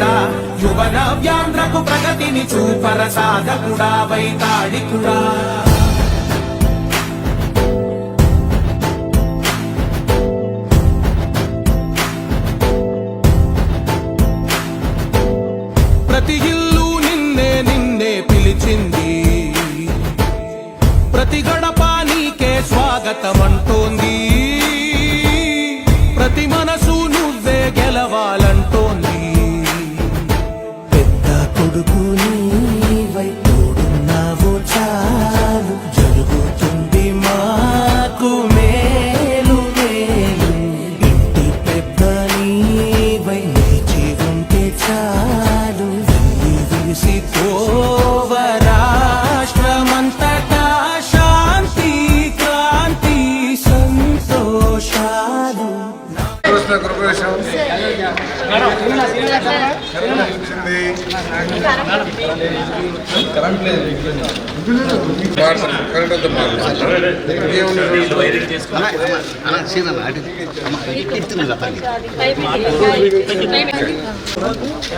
సేవకుడా యువన వ్యాంధ్రకు ప్రగతిని చూపర సాధకుడా వైతాళికుడా. ప్రతి ఇల్లు నిన్నే నిన్నే పిలిచింది. ప్రతి గడప నీకే స్వాగతం అంటోంది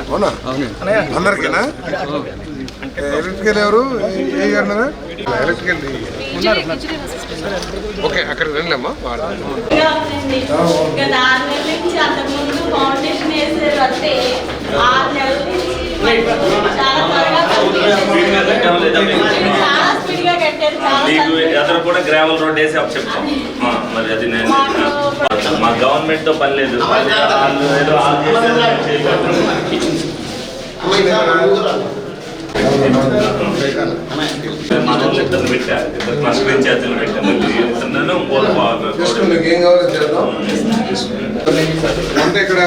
అవునా? అందరికీనా? ఎలక్ట్రికల్ ఎవరు? ఏ గారు ఎలక్ట్రికల్. ఓకే అక్కడ రండి అమ్మా మీకు. అతను కూడా గ్రావెల్ రోడ్ వేసి అప్ చెప్తాం. మరి అది నేను మా గవర్నమెంట్తో పని లేదు ఏదో వాళ్ళు చేసేది చేయగలరు. మా వాళ్ళు ఇద్దరు పెట్టా మళ్ళీ చెప్తున్నాను చేసుకో నీకు ఏం కావాలో చేద్దాం. అంటే ఇక్కడ?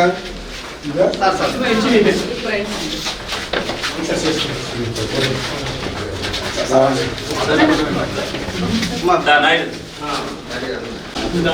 నాయుడు ఇంట్లో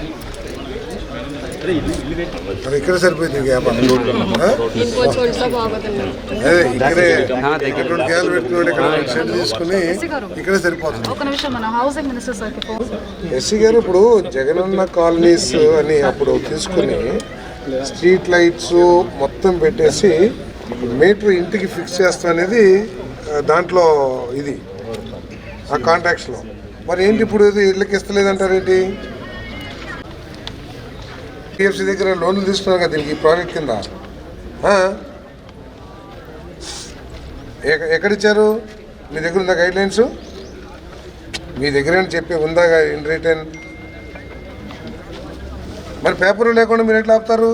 మరి ఇక్కడ సరిపోయింది వ్యాపారం. ఇక్కడే ఇక్కడ రెండు గ్యాలు పెట్టుకున్నాడు ఇక్కడ రెండు షెడ్ తీసుకుని ఇక్కడే సరిపోతుంది. ఒక నిమిషం మన హౌసింగ్ మినిస్టర్ సార్కి ఫోన్ ఎస్సీ గారు ఇప్పుడు జగనన్న కాలనీస్ అని అప్పుడు తీసుకుని స్ట్రీట్ లైట్స్ మొత్తం పెట్టేసి మీటర్ ఇంటికి ఫిక్స్ చేస్తాం అనేది దాంట్లో ఇది ఆ కాంట్రాక్ట్స్లో మరి ఏంటి ఇప్పుడు ఇది ఇళ్ళకి ఇస్తలేదంటారేంటి? టిఎఫ్సి దగ్గర లోన్లు తీసుకున్నారు కదా దీనికి ఈ ప్రాజెక్ట్ కింద? ఎక్కడిచ్చారు? మీ దగ్గర ఉందా గైడ్ లైన్స్ మీ దగ్గర ఏమైనా చెప్పి ఉందా ఇన్ రిటర్న్ మరి పేపర్ లేకుండా మీరు ఎట్లా ఆపుతారు?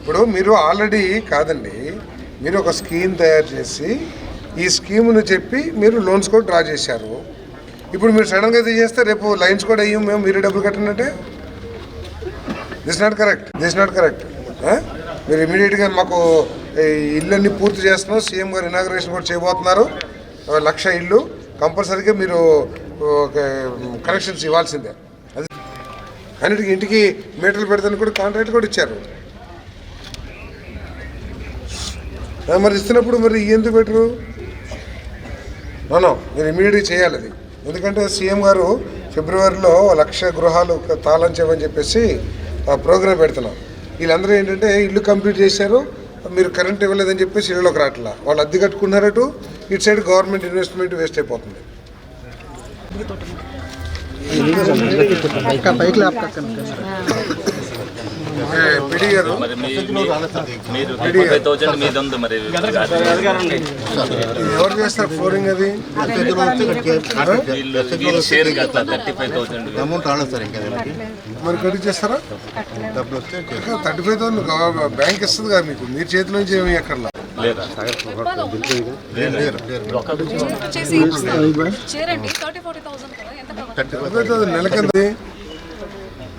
ఇప్పుడు మీరు ఆల్రెడీ కాదండి మీరు ఒక స్కీమ్ తయారు చేసి ఈ స్కీమ్ను చెప్పి మీరు లోన్స్ కూడా డ్రా చేశారు. ఇప్పుడు మీరు సడన్గా తీసేస్తే రేపు లైన్స్ కూడా అయ్యి మేము మీరు డబ్బులు కట్టినట్టే? This not correct this not correct మీరు ఇమీడియట్గా మాకు ఈ ఇళ్ళన్నీ పూర్తి చేస్తున్నాం. సీఎం గారు ఇనాగ్రేషన్ కూడా చేయబోతున్నారు. లక్ష ఇల్లు కంపల్సరీగా మీరు కనెక్షన్స్ ఇవ్వాల్సిందే. అది అన్నిటికీ ఇంటికి మీటర్లు పెడతాను కూడా కాంట్రాక్ట్ కూడా ఇచ్చారు. మరి ఇస్తున్నప్పుడు మరి ఎందుకు పెట్టరు? నో మీరు ఇమీడియట్గా చేయాలి అది. ఎందుకంటే సీఎం గారు ఫిబ్రవరిలో లక్ష గృహాలు తాళం చేయమని చెప్పేసి ప్రోగ్రామ్ ప్రోగ్రాం పెడుతున్నాం. వీళ్ళందరూ ఏంటంటే ఇల్లు కంప్లీట్ చేశారు. మీరు కరెంట్ ఇవ్వలేదని చెప్పేసి ఇళ్ళలోకి రావట్లా. వాళ్ళు అద్దె కట్టుకున్నారటు ఇటు సైడ్ గవర్నమెంట్ ఇన్వెస్ట్మెంట్ వేస్ట్ అయిపోతుంది. పైకి ఎవరు చేస్తారు ఫ్లోరింగ్ అది అమౌంట్ రాలేదు సార్ ఇంకా మరి కట్టి చేస్తారా డబ్బులు వస్తే థర్టీ ఫైవ్ థౌసండ్ బ్యాంక్ ఇస్తుంది కదా మీకు మీరు చేతి నుంచి ఏమి థౌసండ్ నెలకింద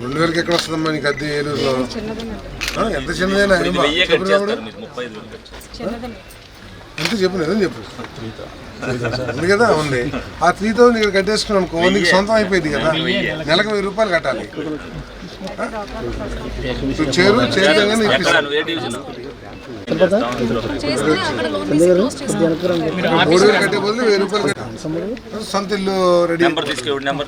రెండు వేలకి ఎక్కడ వస్తుందమ్మా నీకు అద్దె ఏలూరులో ఎంత చిన్నదైనా? ఎంత చెప్పు నిజం చెప్పు. ఉంది కదా ఉంది. ఆ త్రీ థౌసండ్ ఇక్కడ కట్టేసుకున్నాం అనుకో నీకు సొంతం అయిపోయింది కదా. నెలకు వెయ్యి రూపాయలు కట్టాలి? ఇప్పుడు చేరు సొంత ఇల్లు రెడీ. నెంబర్ తీసుకో నెంబర్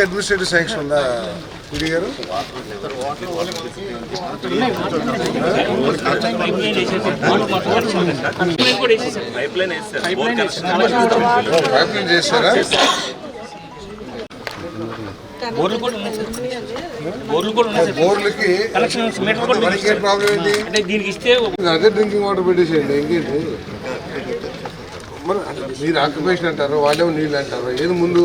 అడ్మినిస్ట్రేటివ్ శాంక్షన్ ఉందా? పిడి గారు పైప్ లైన్ బోర్లకి మనకి ప్రాబ్లం ఏంటి? అంటే దీనికి ఇస్తే అదే డ్రింకింగ్ వాటర్ పెట్టేసేయండి ఇంకేంటి? మరి మీరు ఆక్యుపేషన్ అంటారు వాళ్ళేమో నీళ్ళు అంటారు ఏది ముందు?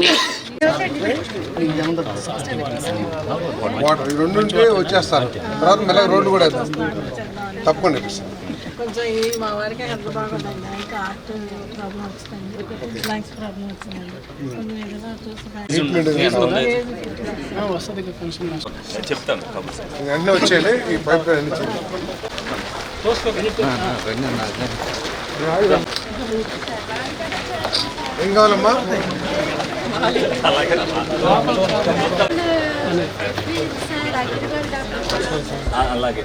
వాటర్ ఈ రెండు ఉంటే వచ్చేస్తారు. తర్వాత మెల్లగా రోడ్డు కూడా. తప్పకుండా కొంచెం ఈ మా వారికి హెల్త్ బాగుందండి. ఇంకా హార్ట్ ప్రాబ్లం వచ్చిందండి లంగ్స్ ప్రాబ్లం వచ్చిందండి? చెప్తాను. వెంటనే వచ్చేయాలి. ఈ పైప్ అన్ని చేయాలి. ఏం కావాలమ్మా? అలాగే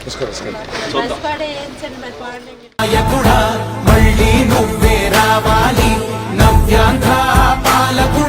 మళ్ళీ నువ్వే రావాలి. నవ్యాంధ్ర పాలకుడు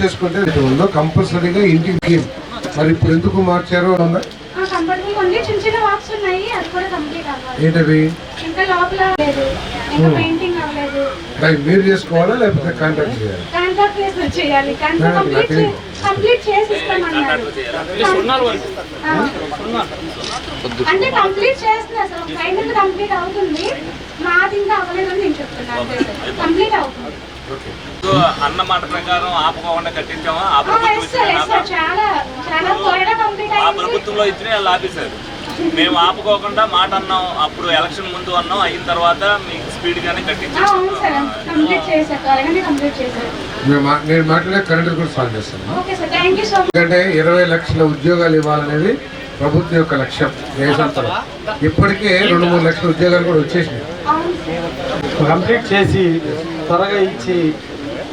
చేసుకుంటే ఉందో కంపల్సరీగా ఇంటికి. మరి ఇప్పుడు ఎందుకు మార్చారో ఉందా? ఏంటవి? మీరు చేసుకోవాలా లేకపోతే కాంటాక్ట్ చేయాలి. అంటే కంప్లీట్ కంప్లీట్ అవుతుంది. మాది ఇంకా అవ్వలేదని నేను చెప్తున్నాను. కంప్లీట్ అవుతుంది. అన్న మాట ప్రకారం ఆపుకోకుండా కట్టించామా? ఆ ప్రభుత్వం ఆ ప్రభుత్వంలో ఇచ్చిన వాళ్ళు ఆపేశారు మేము ఆపుకోకుండా మాట అన్నాం అప్పుడు ఎలక్షన్ ముందు అన్నాం అయిన తర్వాత మీకు స్పీడ్ గానే ఆ, కట్టించాం. అవును సార్ కంప్లీట్ చేశారు త్వరగానే కంప్లీట్ చేశారు. మేము మా- నేను మాట్లాడే కరెంట్ కూడా సాల్వ్ చేస్తాను. ఎందుకంటే ఇరవై లక్షల ఉద్యోగాలు ఇవ్వాలనేది ప్రభుత్వం యొక్క లక్ష్యం. దేశంతో ఇప్పటికే రెండు మూడు లక్షల ఉద్యోగాలు కూడా వచ్చేసినాయి. కంప్లీట్ చేసి త్వరగా ఇచ్చి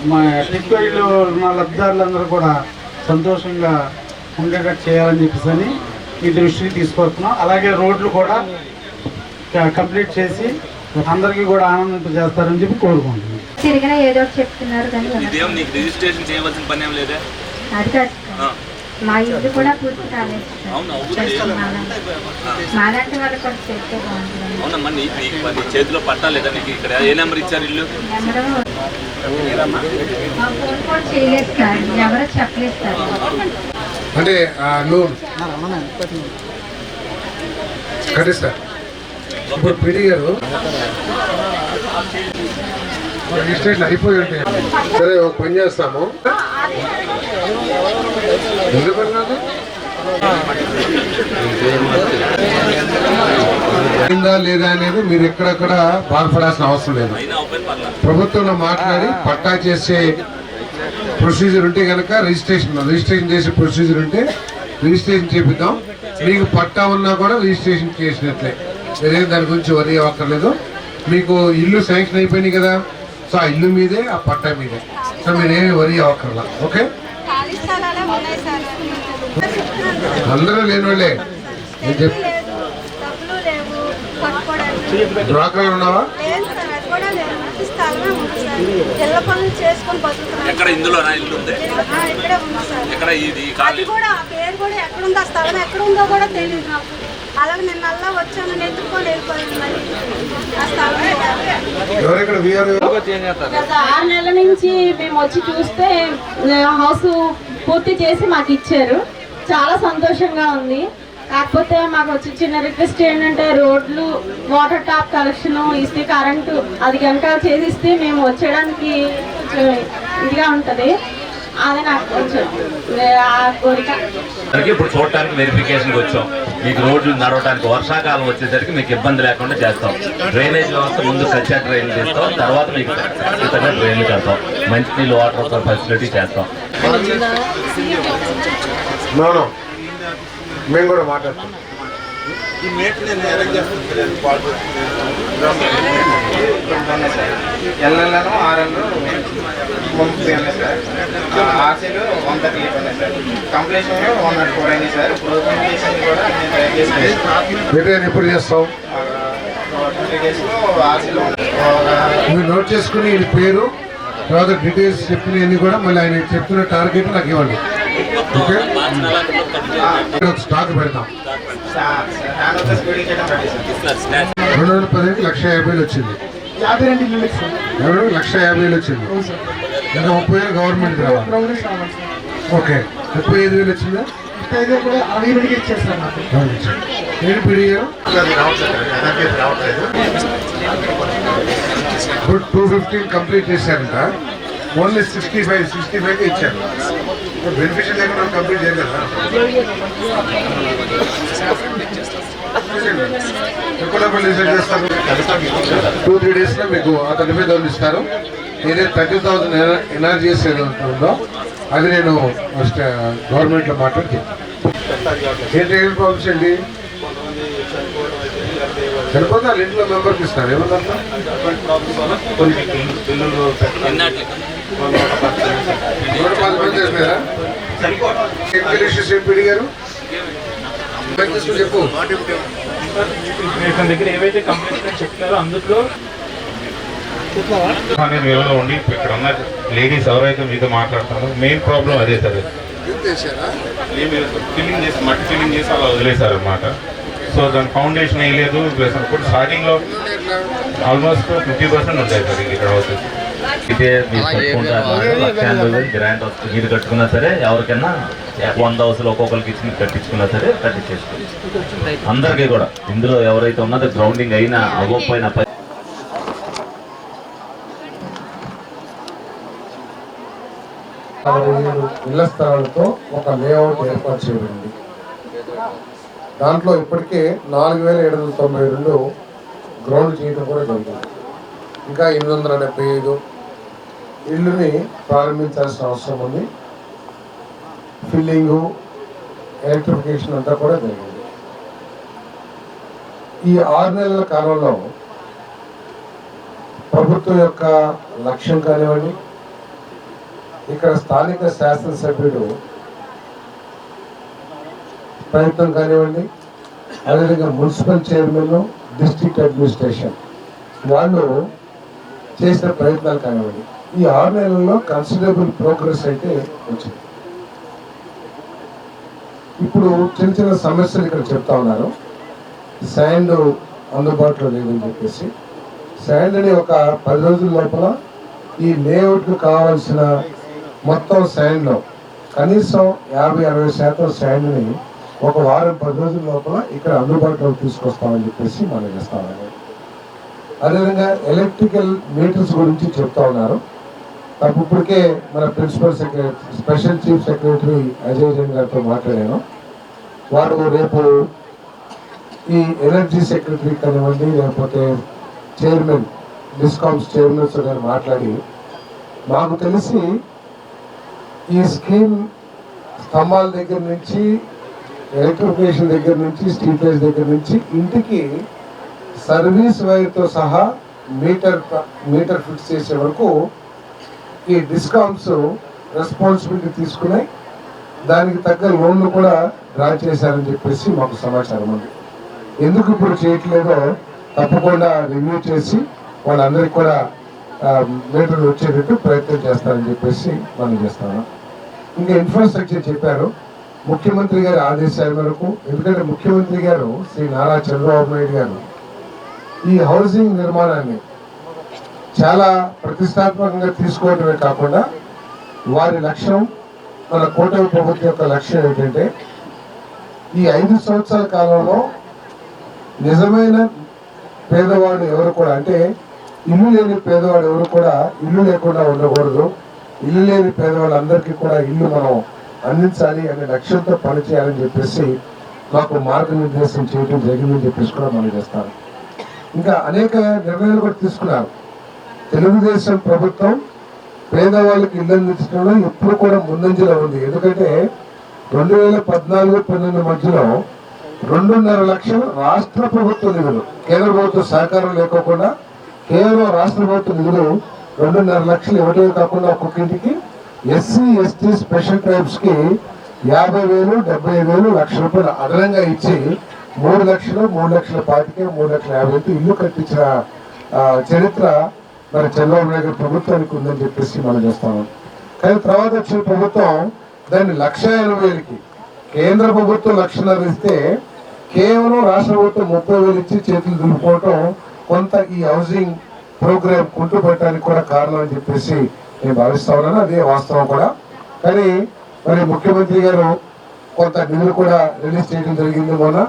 మా టిక్కోయిలో ఉన్న లబ్ధిదారులందరూ కూడా సంతోషంగా ఉండేటట్టు చేయాలని చెప్పేసి అని ఈ దృష్టికి తీసుకొస్తున్నాం. అలాగే రోడ్లు కూడా కంప్లీట్ చేసి అందరికీ కూడా ఆనందింపజేస్తారని చెప్పి కోరుకుంటున్నాం. తిరిగినా ఏదో చెప్తున్నారు కానీ రిజిస్ట్రేషన్ చేయవలసిన పని ఏం లేదే? అది కాదు. ఆ. మా ఇల్లు కూడా పూర్తి కాలేదు. సార్ మాలాంటి వాళ్ళు కూడా చేస్తే బాగుంటుంది. అవునమ్మా నీ నీకు నీ చేతిలో నీకు ఇక్కడ? ఏ నెంబర్ ఇచ్చారు ఇల్లు? నెంబరు మా ఫోన్ కూడా చేయలేదు సార్. ఎవరో చెప్పలేదు సార్. అంటే ఇప్పుడు పిడి గారు రిజిస్ట్రేషన్ అయిపోయి ఉంటాయి. సరే ఒక పని చేస్తాము. అయిందా లేదా అనేది మీరు ఎక్కడెక్కడ బాధపడాల్సిన అవసరం లేదు. ప్రభుత్వంలో మాట్లాడి పట్టా చేసే ప్రొసీజర్ ఉంటే కనుక రిజిస్ట్రేషన్ రిజిస్ట్రేషన్ చేసే ప్రొసీజర్ ఉంటే రిజిస్ట్రేషన్ చేపిద్దాం. మీకు పట్టా ఉన్నా కూడా రిజిస్ట్రేషన్ చేసినట్లే. మీరేం దాని గురించి వరి అవ్వక్కర్లేదు మీకు ఇల్లు శాంక్షన్ అయిపోయినాయి కదా సో ఆ ఇల్లు మీదే ఆ పట్టా మీదే. సో మీరేమి వరి అవ్వక్కర్లా ఓకే ఖాళీ స్థలాలే ఉన్నాయి సార్ అందరూ లేని వాళ్ళే డ్వాక్రాలు ఉన్నావా? ఉంది ఎక్కడ ఇందులో నా ఇల్లు ఉంది? ఆ, ఇక్కడే ఉంది సార్. ఎక్కడ ఇది అది కూడా ఆ పేరు కూడా ఎక్కడుందో ఆ స్థలం ఎక్కడుందో కూడా తెలియదు నాకు అలాగే నేను అలా వచ్చాను నెత్తుకొని వెళ్ళిపోయింది మరి. ఆ స్థలం ఎవరెక్కడ? వీఆర్ గత ఆరు నెలల నుంచి మేము వచ్చి చూస్తే హౌస్ పూర్తి చేసి మాకు ఇచ్చారు. చాలా సంతోషంగా ఉంది. కాకపోతే మాకు వచ్చి చిన్న రిక్వెస్ట్ ఏంటంటే రోడ్లు వాటర్ టాప్ కలెక్షన్ ఇస్తే కరెంటు అది కనుక చేసిస్తే మేము వచ్చేయడానికి కొంచెం ఇదిగా ఉంటుంది. అది నాకు కొంచెం కోరిక ఇప్పుడు చూడటానికి వెరిఫికేషన్కి వచ్చాం. మీకు రోడ్లు నడవడానికి వర్షాకాలం వచ్చేసరికి మీకు ఇబ్బంది లేకుండా చేస్తాం. డ్రైనేజ్ వ్యవస్థ ముందు కచ్చా డ్రైన్ చేస్తాం తర్వాత మీకు ఖచ్చితంగా డ్రైన్లు కడతాం మంచినీళ్ళు వాటర్ ఫెసిలిటీ చేస్తాం. మేము కూడా మాట్లాడతాం. ఈ మేట్ నేను అరేంజ్ చేస్తాను పాటు ఎల్ఎల్ఎన్ ఆర్ఎల్ ముప్పై ఉన్నాయి సార్. ఆర్సీలు వన్ థర్టీ ఎయిట్ ఉన్నాయి sir. Completion one nought four అయింది సార్. ఇప్పుడు కంప్లీషన్ కూడా నేను ట్రై చేస్తాను. ఎప్పుడు చేస్తాం మీరు నోట్ చేసుకుని ఈ పేరు తర్వాత డీటెయిల్స్ చెప్పినవన్నీ కూడా మళ్ళీ ఆయన చెప్తున్న టార్గెట్ నాకు ఇవ్వండి. స్టాక్ పెడతాం. రెడీ వందల పదిహేను లక్ష యాభై వేలు వచ్చింది. యాభై రెండు లక్ష యాభై వేలు వచ్చింది ఇంకా ముప్పై వేలు గవర్నమెంట్ రావాలి. ఓకే. ముప్పై ఐదు వేలు వచ్చిందా? నేను ఇప్పుడు టూ ఫిఫ్టీన్ కంప్లీట్ చేశారంట. Only sixty five sixty five ఇచ్చారు. బెనిఫిషియల్ లేకుండా కంప్లీట్ చేయగలరా చేస్తారు. టూ త్రీ డేస్లో మీకు ఆ థర్టీ ఫైవ్ థౌసండ్ ఇస్తారు ఏదైతే థర్టీ థౌసండ్ ఎనర్జీస్ ఏదైతే ఉందో అది నేను గవర్నమెంట్లో మాట్లాడి ఏంటి ఏం ప్రాబ్లమ్స్ ఏంటి? సరిపోతే వాళ్ళ ఇంట్లో మెంబర్కి ఇస్తారు. ఏమన్నా చెప్పు దగ్గర ఏవైతే కంప్లీట్ చెప్తారో అందులో అనేది ఉండి ఇక్కడ ఉన్న లేడీస్ ఎవరైతే మీతో మాట్లాడుతున్నారో మెయిన్ ప్రాబ్లం అదే సార్. ఫిల్లింగ్ చేసి మట్టి ఫిల్లింగ్ చేసి అలా వదిలేశారు అనమాట సో దాని ఫౌండేషన్ వేయలేదు ప్లస్ ఇప్పుడు స్టార్టింగ్లో ఆల్మోస్ట్ ఫిఫ్టీ పర్సెంట్ ఉంటాయి సార్ ఇక్కడ హౌసెస్ ఇదే గ్రాంట్ వస్తుంది. మీరు కట్టుకున్నా సరే ఎవరికైనా వంద హౌస్లు ఒక్కొక్కరికి ఇచ్చి కట్టించుకున్నా సరే కట్టించేసుకోవచ్చు. అందరికీ కూడా. ఇందులో ఎవరైతే ఉన్నదో గ్రౌండింగ్ అయినా అవ్వకపోయినా ఇళ్ళ స్థలాలతో ఒక లేఅవుట్ ఏర్పాటు చేయబడింది. దాంట్లో ఇప్పటికే నాలుగు వేల ఏడు వందల తొంభై రెండు గ్రౌండ్ చేయడం కూడా జరిగింది. ఇంకా ఎనిమిది వందల డెబ్బై ఐదు ఇళ్ళని ప్రారంభించాల్సిన అవసరం ఉంది. ఫిల్లింగు ఎలక్ట్రిఫికేషన్ అంతా కూడా జరిగింది. ఈ ఆరు నెలల కాలంలో ప్రభుత్వం యొక్క లక్ష్యం కానివ్వండి ఇక్కడ స్థానిక శాసనసభ్యుడు ప్రయత్నం కానివ్వండి అదేవిధంగా మున్సిపల్ చైర్మన్ డిస్ట్రిక్ట్ అడ్మినిస్ట్రేషన్ వాళ్ళు చేసిన ప్రయత్నాలు కానివ్వండి. ఈ ఆరు నెలల్లో కన్సిడరబుల్ ప్రోగ్రెస్ అయితే వచ్చింది. ఇప్పుడు చిన్న చిన్న సమస్యలు ఇక్కడ చెప్తా ఉన్నారు. శాండ్ అందుబాటులో లేదని చెప్పేసి. శాండ్ అని ఒక పది రోజుల లోపల ఈ లేఅవుట్కు కావాల్సిన మొత్తం శాండ్లో కనీసం యాభై అరవై శాతం శాండ్ని ఒక వారం పది రోజుల లోపల ఇక్కడ అందుబాటులోకి తీసుకొస్తామని చెప్పేసి మనం చేస్తామని అదేవిధంగా ఎలక్ట్రికల్ మీటర్స్ గురించి చెప్తా ఉన్నారు. తప్ప ఇప్పటికే మన principal secretary special chief secretary Ajay Jain గారితో మాట్లాడాను. వారు రేపు ఈ ఎనర్జీ సెక్రటరీ కానివ్వండి లేకపోతే చైర్మన్ డిస్కామ్స్ చైర్మన్స్ గారు మాట్లాడి మాకు తెలిసి ఈ స్కీమ్ స్తంభాల దగ్గర నుంచి ఎలక్ట్రిఫికేషన్ దగ్గర నుంచి స్ట్రీట్ లైట్స్ దగ్గర నుంచి ఇంటికి సర్వీస్ వైర్తో సహా మీటర్ మీటర్ ఫిక్స్ చేసే వరకు ఈ డిస్కౌంట్స్ రెస్పాన్సిబిలిటీ తీసుకుని దానికి తగ్గ లోన్లు కూడా డ్రా చేశారని చెప్పేసి మాకు సమాచారం ఉంది. ఎందుకు ఇప్పుడు చేయట్లేదో తప్పకుండా రివ్యూ చేసి వాళ్ళందరికీ కూడా మీటర్లు వచ్చేటట్టు ప్రయత్నం చేస్తారని చెప్పేసి మనం చేస్తాను ఇంకా ఇన్ఫ్రాస్ట్రక్చర్ చెప్పారు. ముఖ్యమంత్రి గారి ఆదేశాల మేరకు ఎందుకంటే ముఖ్యమంత్రి గారు శ్రీ నారా చంద్రబాబు నాయుడు గారు ఈ హౌసింగ్ నిర్మాణాన్ని చాలా ప్రతిష్టాత్మకంగా తీసుకోవడమే కాకుండా వారి లక్ష్యం మన కూటమి ప్రభుత్వం యొక్క లక్ష్యం ఏంటంటే ఈ ఐదు సంవత్సరాల కాలంలో నిజమైన పేదవాడు ఎవరు కూడా అంటే ఇల్లు లేని పేదవాడు ఎవరు కూడా ఇల్లు లేకుండా ఉండకూడదు. ఇల్లు లేని పేదవాళ్ళందరికీ కూడా ఇల్లు మనం అందించాలి అనే లక్ష్యంతో పనిచేయాలని చెప్పేసి మాకు మార్గనిర్దేశం చేయడం జరిగిందని చెప్పేసి కూడా మనం చేస్తాం. ఇంకా అనేక నిర్ణయాలు కూడా తీసుకున్నారు. తెలుగుదేశం ప్రభుత్వం పేదవాళ్ళకి ఇల్లు అందించడంలో ఎప్పుడు కూడా ముందంజలో ఉంది. ఎందుకంటే రెండు వేల పద్నాలుగు పన్నెండు మధ్యలో రెండున్నర లక్షలు రాష్ట్ర ప్రభుత్వ నిధులు కేంద్ర ప్రభుత్వ సహకారం లేకోకుండా కేవలం రాష్ట్ర ప్రభుత్వ నిధులు రెండున్నర లక్షలు ఇవ్వటమే కాకుండా ఒక్కొక్కటికి ఎస్సీ ఎస్టీ స్పెషల్ ట్రైబ్స్కి యాభై వేలు డెబ్బై వేలు లక్ష రూపాయలు అదనంగా ఇచ్చి మూడు లక్షలు మూడు లక్షల పాతికే మూడు లక్షల యాభై ఇల్లు కట్టించిన చరిత్ర మరి చంద్రబాబు నాయుడు ప్రభుత్వానికి ఉందని చెప్పేసి మనం చేస్తాము. కానీ తర్వాత వచ్చిన ప్రభుత్వం దాన్ని లక్ష ఎనభై కేంద్ర ప్రభుత్వం లక్షన్నర ఇస్తే కేవలం రాష్ట్ర ప్రభుత్వం ముప్పై వేలు ఇచ్చి చేతులు దులుపుకోవటం కొంత ఈ హౌసింగ్ ప్రోగ్రామ్ కుంటుపడటానికి కూడా కారణం అని చెప్పేసి నేను భావిస్తా ఉన్నాను. అదే వాస్తవం కూడా. కానీ మరి ముఖ్యమంత్రి గారు కొంత నిధులు కూడా రిలీజ్ చేయడం జరిగింది మొన్న.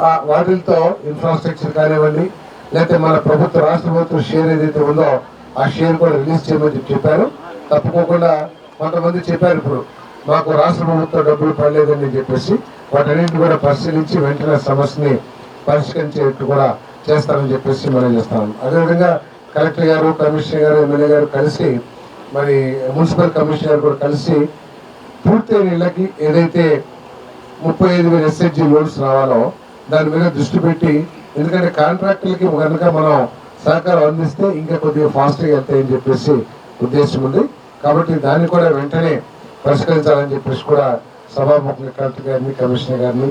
ఆ వాటితో ఇన్ఫ్రాస్ట్రక్చర్ కానివ్వండి లేకపోతే మన ప్రభుత్వ రాష్ట్ర ప్రభుత్వం షేర్ ఏదైతే ఉందో ఆ షేర్ కూడా రిలీజ్ చేయమని చెప్పారు. తప్పుకోకుండా కొంతమంది చెప్పారు ఇప్పుడు మాకు రాష్ట్ర ప్రభుత్వం డబ్బులు పడలేదని చెప్పేసి వాటన్నింటిని కూడా పరిశీలించి వెంటనే సమస్యని పరిష్కరించేట్టు కూడా చేస్తారని చెప్పేసి మనం చేస్తాం. అదేవిధంగా కలెక్టర్ గారు కమిషనర్ గారు ఎమ్మెల్యే గారు కలిసి మరి మున్సిపల్ కమిషనర్ గారు కూడా కలిసి పూర్తయిన ఇళ్ళకి ఏదైతే ముప్పై ఐదు వేల ఎస్హెచ్జి లోన్స్ రావాలో దాని మీద దృష్టి పెట్టి ఎందుకంటే కాంట్రాక్టులకి కనుక మనం సహకారం అందిస్తే ఇంకా కొద్దిగా ఫాస్ట్గా వెళ్తాయని చెప్పేసి ఉద్దేశం ఉంది. కాబట్టి దాన్ని కూడా వెంటనే పరిష్కరించాలని చెప్పేసి కూడా సభాముఖులు కలెక్టర్ గారిని కమిషనర్ గారిని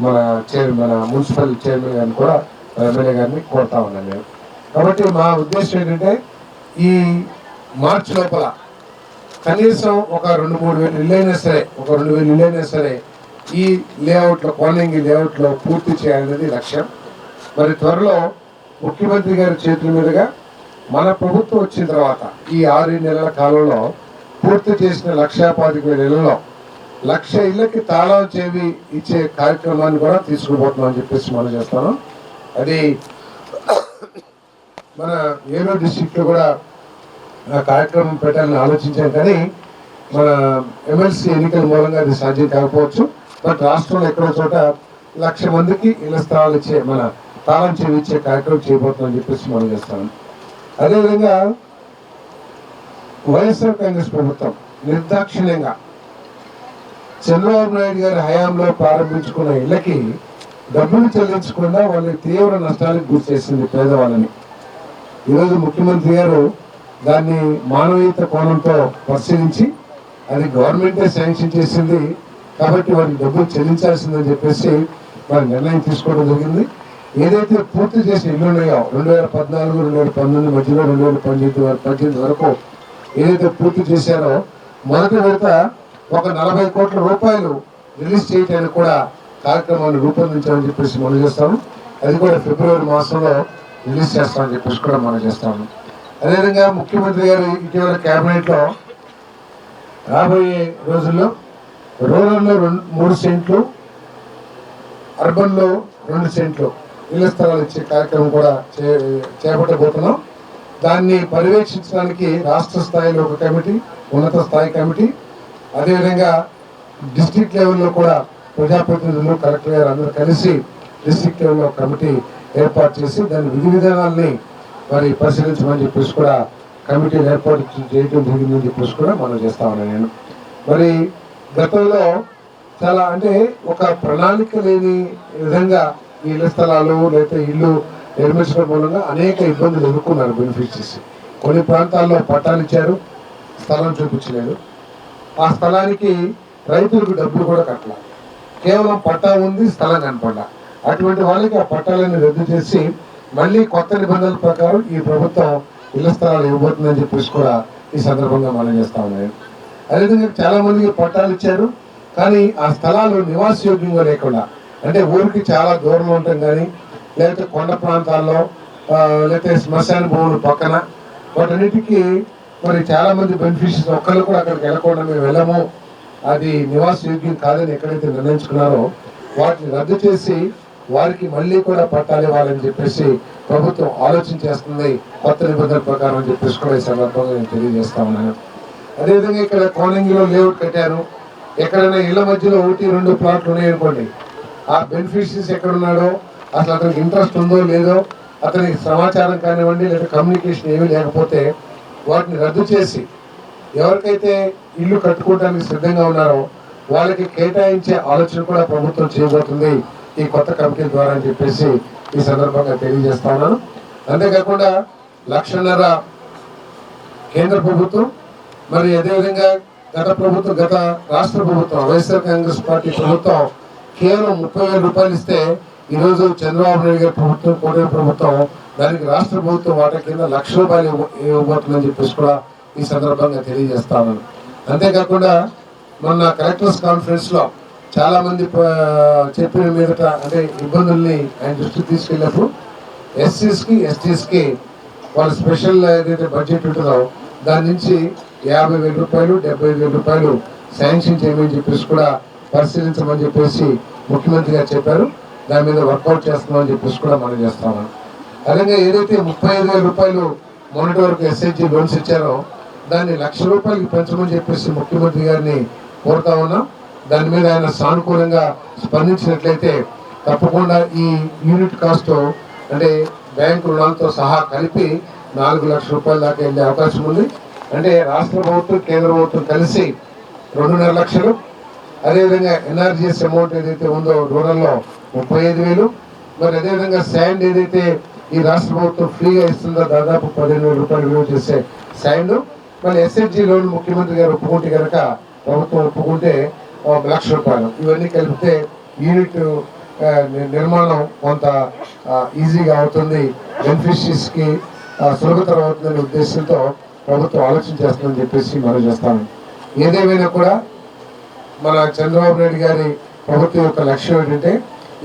మన చైర్ మన మున్సిపల్ చైర్మన్ గారిని కూడా ఎమ్మెల్యే గారిని కోరుతా ఉన్నాను నేను కాబట్టి మా ఉద్దేశం ఏంటంటే ఈ మార్చి లోపల కనీసం ఒక రెండు మూడు వేలు ఇల్లైనా సరే ఒక రెండు వేలు ఇల్లైనా సరే ఈ లేఅవుట్లో కోనంగి లేఅవుట్లో పూర్తి చేయాలనేది లక్ష్యం. మరి త్వరలో ముఖ్యమంత్రి గారి చేతుల మీదుగా మన ప్రభుత్వం వచ్చిన తర్వాత ఈ ఆరు నెలల కాలంలో పూర్తి చేసిన లక్షా పాతిక నెలలో లక్ష ఇళ్ళకి తాళం చేవి ఇచ్చే కార్యక్రమాన్ని కూడా తీసుకుపోతున్నాం అని చెప్పేసి మనం చేస్తాను. అది మన ఏలూరు డిస్టిక్ కూడా ఆ కార్యక్రమం పెట్టాలని ఆలోచించాం కానీ మన ఎమ్మెల్సీ ఎన్నికల మూలంగా అది సాధ్యం కాకపోవచ్చు. బట్ రాష్ట్రంలో ఎక్కడో చోట లక్ష మందికి ఇళ్ళ స్థలాలు ఇచ్చే మన తాళం చేయించే కార్యక్రమం చేయబోతున్నామని చెప్పేసి మనం చేస్తాను అదేవిధంగా వైఎస్ఆర్ కాంగ్రెస్ ప్రభుత్వం నిర్దాక్షిణ్యంగా చంద్రబాబు నాయుడు గారి హయాంలో ప్రారంభించుకున్న ఇళ్ళకి డబ్బులు చెల్లించకుండా వాళ్ళని తీవ్ర నష్టానికి గురి చేసింది పేదవాళ్ళని. ఈరోజు ముఖ్యమంత్రి గారు దాన్ని మానవీయత కోణంతో పరిశీలించి అది గవర్నమెంటే శాంక్షన్ చేసింది కాబట్టి వారికి డబ్బులు చెల్లించాల్సిందని చెప్పేసి వారి నిర్ణయం తీసుకోవడం జరిగింది. ఏదైతే పూర్తి చేసి ఇల్లు ఉన్నాయో రెండు వేల పద్నాలుగు రెండు వేల పంతొమ్మిది మధ్యలో రెండు వేల పద్దెనిమిది వరకు పద్దెనిమిది వరకు ఏదైతే పూర్తి చేశారో మొదటి విడత ఒక నలభై కోట్ల రూపాయలు రిలీజ్ చేయడానికి కూడా కార్యక్రమాన్ని రూపొందించామని చెప్పేసి మనం చేస్తాము అది కూడా ఫిబ్రవరి మాసంలో రిలీజ్ చేస్తామని చెప్పేసి కూడా మనం చేస్తాము అదేవిధంగా ముఖ్యమంత్రి గారు ఇటీవల క్యాబినెట్లో రాబోయే రోజుల్లో రూరల్లో రెండు మూడు సెంట్లు అర్బన్లో రెండు సెంట్లు ఇళ్ళ స్థలాలు ఇచ్చే కార్యక్రమం కూడా చే చేపట్టబోతున్నాం. దాన్ని పర్యవేక్షించడానికి రాష్ట్ర స్థాయిలో ఒక కమిటీ ఉన్నత స్థాయి కమిటీ అదేవిధంగా డిస్టిక్ లెవెల్లో కూడా ప్రజాప్రతినిధులు కలెక్టర్ గారు అందరూ కలిసి డిస్ట్రిక్ట్ లెవెల్లో కమిటీ ఏర్పాటు చేసి దాని విధి విధానాల్ని మరి పరిశీలించమని చెప్పేసి కూడా కమిటీలు ఏర్పాటు చేయడం జరిగిందని చెప్పేసి కూడా మనం చేస్తా ఉన్నాను నేను. మరి గతంలో చాలా అంటే ఒక ప్రణాళిక లేని విధంగా ఇళ్ళ స్థలాలు లేకపోతే ఇల్లు నిర్మించడం మూలంగా అనేక ఇబ్బందులు ఎదుర్కొన్నారు బెనిఫిషరీస్ కొన్ని ప్రాంతాల్లో పట్టాలు ఇచ్చారు స్థలం చూపించలేదు. ఆ స్థలానికి రైతులకు డబ్బులు కూడా కట్టలేదు కేవలం పట్టా ఉంది స్థలం కనపడ అటువంటి వాళ్ళకి ఆ పట్టాలను రద్దు చేసి మళ్ళీ కొత్త నిబంధనల ప్రకారం ఈ ప్రభుత్వం ఇళ్ళ స్థలాలు ఇవ్వబోతుందని చెప్పేసి కూడా ఈ సందర్భంగా మనం చేస్తా ఉన్నాయి అదేవిధంగా చాలామందికి పట్టాలు ఇచ్చారు కానీ ఆ స్థలాలు నివాసయోగ్యంగా లేకుండా అంటే ఊరికి చాలా దూరంలో ఉంటాం కానీ లేకపోతే కొండ ప్రాంతాల్లో లేకపోతే శ్మశాన భూములు పక్కన వాటన్నిటికీ మరి చాలా మంది బెనిఫిషరీస్ ఒక్కళ్ళు కూడా అక్కడికి వెళ్ళకుండా మేము వెళ్ళము. అది నివాసయోగ్యం కాదని ఎక్కడైతే నిర్ణయించుకున్నారో వాటిని రద్దు చేసి వారికి మళ్ళీ కూడా పట్టాలు ఇవ్వాలని చెప్పేసి ప్రభుత్వం ఆలోచన చేస్తుంది. కొత్త నిబంధనల ప్రకారం అని చెప్పేసి కూడా ఈ సందర్భంగా నేను తెలియజేస్తా ఉన్నాను. అదేవిధంగా ఇక్కడ కోనంగిలో లేఅవుట్ కట్టారు. ఎక్కడైనా ఇళ్ళ మధ్యలో ఒకటి రెండు ప్లాట్లు ఉన్నాయనుకోండి ఆ బెనిఫిషరీస్ ఎక్కడ ఉన్నాడో అసలు అతనికి ఇంట్రెస్ట్ ఉందో లేదో అతనికి సమాచారం కానివ్వండి లేదా కమ్యూనికేషన్ ఏమీ లేకపోతే వాటిని రద్దు చేసి ఎవరికైతే ఇల్లు కట్టుకోవడానికి సిద్ధంగా ఉన్నారో వాళ్ళకి కేటాయించే ఆలోచన కూడా ప్రభుత్వం చేయబోతుంది ఈ కొత్త కమిటీ ద్వారా అని చెప్పేసి ఈ సందర్భంగా తెలియజేస్తా ఉన్నాను. అంతేకాకుండా లక్షన్నర కేంద్ర ప్రభుత్వం మరి అదేవిధంగా గత ప్రభుత్వం గత రాష్ట్ర ప్రభుత్వం వైఎస్ఆర్ కాంగ్రెస్ పార్టీ ప్రభుత్వం కేవలం ముప్పై వేల రూపాయలు ఇస్తే ఈరోజు చంద్రబాబు నాయుడు గారి ప్రభుత్వం కూటమి ప్రభుత్వం దానికి రాష్ట్ర ప్రభుత్వం వాటి కింద లక్ష రూపాయలు ఇవ్వబోతుందని చెప్పేసి కూడా ఈ సందర్భంగా తెలియజేస్తాను. అంతేకాకుండా మొన్న కలెక్టర్స్ కాన్ఫరెన్స్లో చాలా మంది చెప్పిన మీదట అంటే ఇబ్బందుల్ని ఆయన దృష్టికి తీసుకెళ్ళినప్పుడు ఎస్సీస్కి ఎస్టీస్కి వాళ్ళ స్పెషల్ ఏదైతే బడ్జెట్ ఉంటుందో దాని నుంచి యాభై వేల రూపాయలు డెబ్బై వేల రూపాయలు శాంక్షన్ చేయమని చెప్పేసి కూడా పరిశీలించమని చెప్పేసి ముఖ్యమంత్రి గారు చెప్పారు. దాని మీద వర్కౌట్ చేస్తున్నామని చెప్పేసి కూడా మనం చేస్తాము అలాగే ఏదైతే ముప్పై ఐదు వేల రూపాయలు మొన్నటి వరకు ఎస్ఐజి లోన్స్ ఇచ్చారో దాన్ని లక్ష రూపాయలకి పెంచమని చెప్పేసి ముఖ్యమంత్రి గారిని కోరుతా ఉన్నాం. దాని మీద ఆయన సానుకూలంగా స్పందించినట్లయితే తప్పకుండా ఈ యూనిట్ కాస్ట్ అంటే బ్యాంకు రుణాలతో సహా కలిపి నాలుగు లక్షల రూపాయల దాకా వెళ్ళే అవకాశం ఉంది. అంటే రాష్ట్ర ప్రభుత్వం కేంద్ర ప్రభుత్వం కలిసి రెండున్నర లక్షలు అదేవిధంగా ఎన్ఆర్జీఎస్ అమౌంట్ ఏదైతే ఉందో రూరల్లో ముప్పై ఐదు వేలు మరి అదేవిధంగా శాండ్ ఏదైతే ఈ రాష్ట్ర ప్రభుత్వం ఫ్రీగా ఇస్తుందో దాదాపు పదిహేను వేల రూపాయలు విలువ చేసే శాండ్ మరి ఎస్హెచ్జి లోన్ ముఖ్యమంత్రి గారు ఒప్పుకుంటే కనుక ప్రభుత్వం ఒప్పుకుంటే ఒక లక్ష రూపాయలు. ఇవన్నీ కలిపితే యూనిట్ నిర్మాణం కొంత ఈజీగా అవుతుంది బెనిఫిషరీస్కి సులభతరం అవుతుందనే ఉద్దేశంతో ప్రభుత్వం ఆలోచన చేస్తుందని చెప్పేసి మనం చేస్తాను ఏదేమైనా కూడా మన చంద్రబాబు నాయుడు గారి ప్రభుత్వం యొక్క లక్ష్యం ఏంటంటే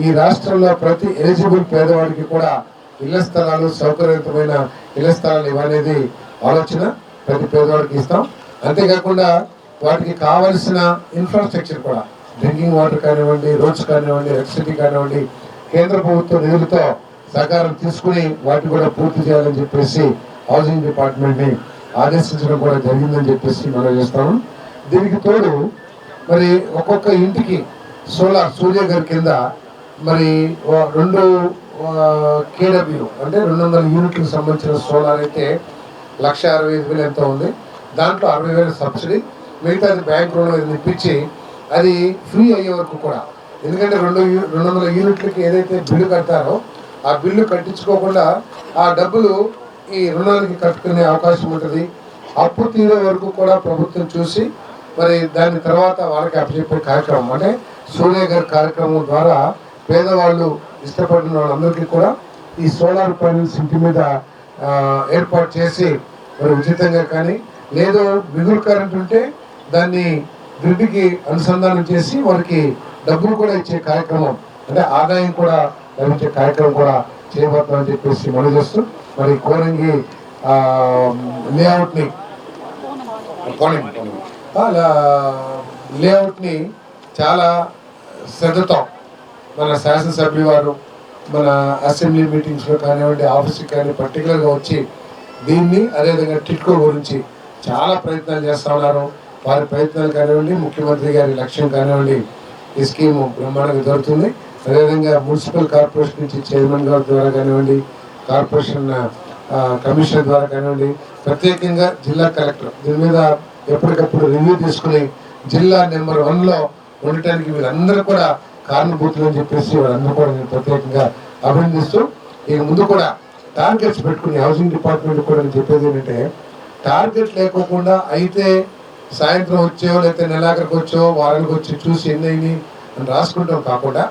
ఈ రాష్ట్రంలో ప్రతి ఎలిజిబుల్ పేదవాడికి కూడా ఇళ్ళ స్థలాలు సౌకర్యవంతమైన ఇళ్ళ స్థలాలు ఇవ్వనేది ఆలోచన ప్రతి పేదవాడికి ఇస్తాం. అంతేకాకుండా వాటికి కావలసిన ఇన్ఫ్రాస్ట్రక్చర్ కూడా డ్రింకింగ్ వాటర్ కానివ్వండి రోడ్స్ కానివ్వండి ఎలక్ట్రిసిటీ కానివ్వండి కేంద్ర ప్రభుత్వ నిధులతో సహకారం తీసుకుని వాటిని కూడా పూర్తి చేయాలని చెప్పేసి హౌసింగ్ డిపార్ట్మెంట్ని ఆదేశించడం కూడా జరిగిందని చెప్పేసి మనం చేస్తాము దీనికి తోడు మరి ఒక్కొక్క ఇంటికి సోలార్ సూర్య గారి కింద మరి రెండు కేడబ్ల్యూ అంటే రెండు వందల యూనిట్లకు సంబంధించిన సోలార్ అయితే లక్ష అరవై ఐదు వేలు ఎంత ఉంది. దాంట్లో అరవై వేల సబ్సిడీ మిగతాది బ్యాంక్ రుణం ఇది ఇప్పించి అది ఫ్రీ అయ్యే వరకు కూడా. ఎందుకంటే రెండు రెండు వందల యూనిట్లకి ఏదైతే బిల్లు కడతారో ఆ బిల్లు కట్టించుకోకుండా ఆ డబ్బులు ఈ రుణానికి కట్టుకునే అవకాశం ఉంటుంది. అప్పు తీరే వరకు కూడా ప్రభుత్వం చూసి మరి దాని తర్వాత వాళ్ళకి అప్పచెప్పే కార్యక్రమం అంటే సూర్య గారి కార్యక్రమం ద్వారా పేదవాళ్ళు ఇష్టపడిన వాళ్ళందరికీ కూడా ఈ సోలార్ ప్యానెల్స్ ఇంటి మీద ఏర్పాటు చేసి మరి ఉచితంగా కానీ లేదో మిగులు కరెంట్ ఉంటే దాన్ని గ్రిడ్కి అనుసంధానం చేసి వారికి డబ్బులు కూడా ఇచ్చే కార్యక్రమం అంటే ఆదాయం కూడా లభించే కార్యక్రమం కూడా చేయబోతున్నామని చెప్పేసి మనం చేస్తూ మరి కోరంగి లేఅవుట్ని అలా లేఅవుట్ని చాలా శ్రద్ధతో మన శాసనసభ్యులు వారు మన అసెంబ్లీ మీటింగ్స్లో కానివ్వండి ఆఫీస్కి కానీ పర్టికులర్గా వచ్చి దీన్ని అదేవిధంగా టిట్కో గురించి చాలా ప్రయత్నాలు చేస్తూ ఉన్నారు. వారి ప్రయత్నాలు కానివ్వండి ముఖ్యమంత్రి గారి లక్ష్యం కానివ్వండి ఈ స్కీమ్ బ్రహ్మాండంగా దొరుకుతుంది అదేవిధంగా మున్సిపల్ కార్పొరేషన్ నుంచి చైర్మన్ గారి ద్వారా కానివ్వండి కార్పొరేషన్ కమిషనర్ ద్వారా కానివ్వండి ప్రత్యేకంగా జిల్లా కలెక్టర్ దీని మీద ఎప్పటికప్పుడు రివ్యూ తీసుకుని జిల్లా నెంబర్ వన్లో ఉండటానికి వీళ్ళందరూ కూడా కారణభూతులు అని చెప్పేసి వాళ్ళందరూ కూడా నేను ప్రత్యేకంగా అభినందిస్తూ ఇక ముందు కూడా టార్గెట్స్ పెట్టుకుని హౌసింగ్ డిపార్ట్మెంట్ కూడా నేను చెప్పేది ఏంటంటే టార్గెట్ లేకోకుండా అయితే సాయంత్రం వచ్చో లేకపోతే నెలాఖరికి వచ్చో వారానికి వచ్చి చూసి ఎన్ని అని రాసుకుంటాం కాకుండా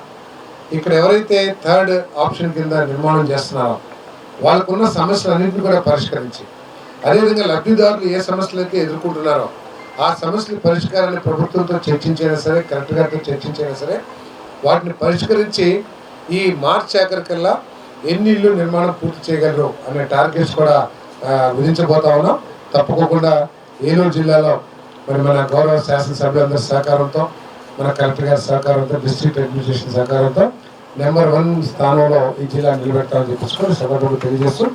ఇక్కడ ఎవరైతే థర్డ్ ఆప్షన్ కింద నిర్మాణం చేస్తున్నారో వాళ్ళకున్న సమస్యలన్నింటినీ కూడా పరిష్కరించి అదేవిధంగా లబ్ధిదారులు ఏ సమస్యలు అయితే ఎదుర్కొంటున్నారో ఆ సమస్యల పరిష్కారాన్ని ప్రభుత్వంతో చర్చించైనా సరే కరెక్ట్ గారితో చర్చించైనా సరే వాటిని పరిష్కరించి ఈ మార్చి ఆఖరికల్లా ఎన్ని ఇళ్ళు నిర్మాణం పూర్తి చేయగలరు అనే టార్గెట్స్ కూడా విధించబోతా ఉన్నాం. తప్పకోకుండా ఏలూరు జిల్లాలో మరి మన గౌరవ శాసనసభ్యులందరి సహకారంతో మన కలెక్టర్ గారి సహకారంతో డిస్ట్రిక్ట్ అడ్మినిస్ట్రేషన్ సహకారంతో నెంబర్ వన్ స్థానంలో ఈ జిల్లా నిలబెట్టాలని చెప్పేసి కూడా సభకు తెలియజేస్తూ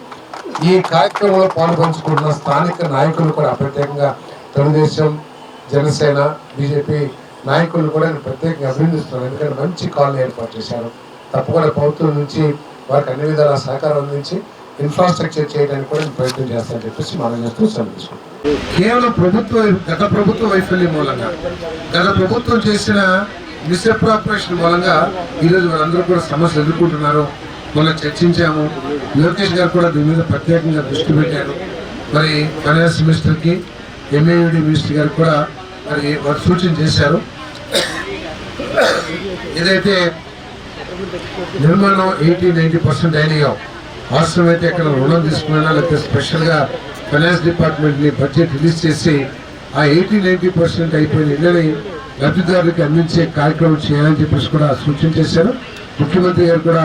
ఈ కార్యక్రమంలో పాల్పంచుకుంటున్న స్థానిక నాయకులు కూడా ప్రత్యేకంగా తెలుగుదేశం జనసేన బీజేపీ నాయకులు కూడా నేను ప్రత్యేకంగా అభినందిస్తున్నాను. ఎందుకంటే మంచి కాలనీ ఏర్పాటు చేశారు. తప్పకుండా ప్రభుత్వం నుంచి వారికి అన్ని విధాల సహకారం అందించి ఇన్ఫ్రాస్ట్రక్చర్ చేయడానికి కూడా నేను ప్రయత్నం చేస్తానని చెప్పేసి మనం చేస్తూ కేవలం ప్రభుత్వ గత ప్రభుత్వ వైఫల్యం మూలంగా గత ప్రభుత్వం చేసిన మిస్అప్రాపరేషన్ మూలంగా ఈరోజు వాళ్ళందరూ కూడా సమస్యలు ఎదుర్కొంటున్నారు. మొన్న చర్చించాము. లోకేష్ గారు కూడా దీని మీద ప్రత్యేకంగా దృష్టి పెట్టారు. మరి ఫైనాన్స్ మినిస్టర్కి ఎంఏడి మినిస్టర్ గారు కూడా మరి వారు సూచన చేశారు. ఏదైతే నిర్మాణం ఎయిటీ నైంటీ పర్సెంట్ అయినాయో అయితే ఎక్కడ రుణం తీసుకున్నా లేకపోతే స్పెషల్గా ఫైనాన్స్ డిపార్ట్మెంట్ని బడ్జెట్ రిలీజ్ చేసి ఆ ఎయిటీ నైంటీ పర్సెంట్ అయిపోయిన ఇళ్ళని లబ్ధిదారులకు అందించే కార్యక్రమం చేయాలని చెప్పేసి కూడా సూచన చేశారు. ముఖ్యమంత్రి గారు కూడా